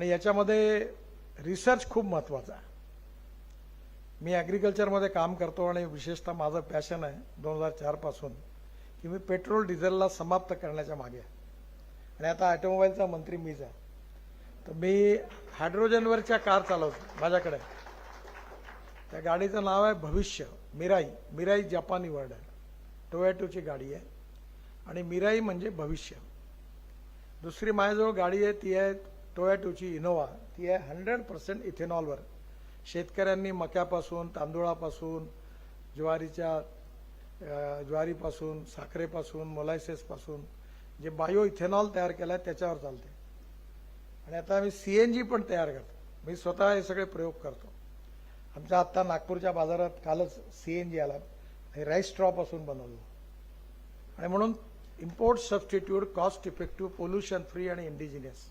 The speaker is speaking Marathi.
आणि याच्यामध्ये रिसर्च खूप महत्त्वाचा आहे. मी ॲग्रिकल्चरमध्ये काम करतो आणि विशेषतः माझं पॅशन आहे दोन हजार चारपासून की मी पेट्रोल डिझेलला समाप्त करण्याच्या मागे आहे. आणि आता ऑटोमोबाईलचा मंत्री मीच आहे. तर मी हायड्रोजनवरच्या कार चालवतो माझ्याकडे. त्या गाडीचं नाव आहे भविष्य मिराई. मिराई जपानी वर्ड आहे. टोयॅटोची गाडी आहे. आणि मिराई म्हणजे भविष्य. दुसरी माझ्याजवळ गाडी आहे ती आहे टोयॅटोची इनोवा ती आहे हंड्रेड पर्सेंट इथेनॉलवर. शेतकऱ्यांनी मक्यापासून तांदूळापासून ज्वारीच्या ज्वारीपासून साखरेपासून मोलायसेसपासून जे बायो इथेनॉल तयार केलं आहे त्याच्यावर चालते आणि आता आम्ही सी एन जी पण तयार करतो. मी स्वतः हे सगळे प्रयोग करतो. आमच्या आत्ता नागपूरच्या बाजारात कालच सी एन जी आला हे राईस स्ट्रॉपासून बनवलं. आणि म्हणून import substitute cost effective pollution free आणि इंडिजिनियस.